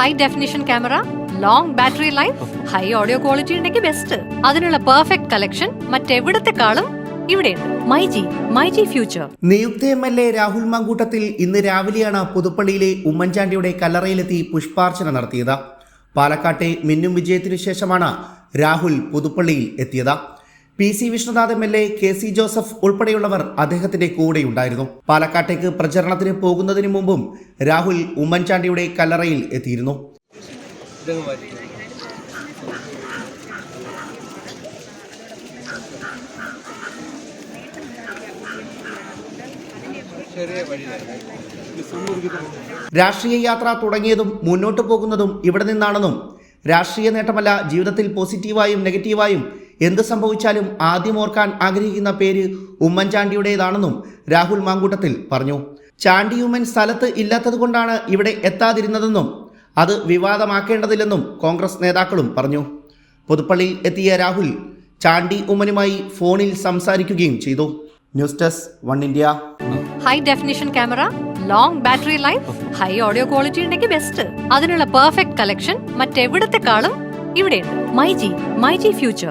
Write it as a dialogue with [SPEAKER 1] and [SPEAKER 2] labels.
[SPEAKER 1] High definition camera long battery life high audio quality ഉണ്ടെങ്കിൽ best അതിനുള്ള perfect collection മറ്റെവിടത്തെക്കാളും my G my future
[SPEAKER 2] നിയുക്ത M L A Rahul Mankoottathil ഇന്ന് രാവിലെയാണ് പുതുപ്പള്ളിയിലെ ഉമ്മൻചാണ്ടിയുടെ കല്ലറയിലെത്തി പുഷ്പാർച്ചന നടത്തിയത്. പാലക്കാട്ടെ മിന്നും വിജയത്തിനു ശേഷമാണ് രാഹുൽ പുതുപ്പള്ളിയിൽ എത്തിയത്. P C Vishnunath M L A K C Joseph ഉൾപ്പെടെയുള്ളവർ അദ്ദേഹത്തിന്റെ കൂടെയുണ്ടായിരുന്നു. പാലക്കാട്ടേക്ക് പ്രചരണത്തിന് പോകുന്നതിന് മുമ്പും രാഹുൽ ഉമ്മൻചാണ്ടിയുടെ കല്ലറയിൽ എത്തിയിരുന്നു. രാഷ്ട്രീയ യാത്ര തുടങ്ങിയതും മുന്നോട്ട് പോകുന്നതും ഇവിടെ നിന്നാണെന്നും രാഷ്ട്രീയ നേട്ടമല്ല ജീവിതത്തിൽ പോസിറ്റീവായും നെഗറ്റീവായും എന്ത് സംഭവിച്ചാലും ആദ്യം ഓർക്കാൻ ആഗ്രഹിക്കുന്ന പേര് ഉമ്മൻചാണ്ടിയുടേതാണെന്നും രാഹുൽ മാങ്കൂട്ടത്തിൽ പറഞ്ഞു. ചാണ്ടി ഉമ്മൻ സ്ഥലത്ത് ഇല്ലാത്തതുകൊണ്ടാണ് ഇവിടെ എത്താതിരുന്നതെന്നും അത് വിവാദമാക്കേണ്ടതില്ലെന്നും കോൺഗ്രസ് നേതാക്കളും പറഞ്ഞു. പുതുപ്പള്ളിയിൽ എത്തിയ രാഹുൽ ചാണ്ടി ഉമ്മനുമായി ഫോണിൽ സംസാരിക്കുകയും ചെയ്തു. News desk one India.
[SPEAKER 1] High definition camera long battery life high audio quality ഉണ്ടെങ്കിൽ ബെസ്റ്റ് അതിനുള്ള പെർഫെക്റ്റ് കളക്ഷൻ മറ്റെവിടത്തെക്കാളും ഇവിടെയുണ്ട്. My G my G future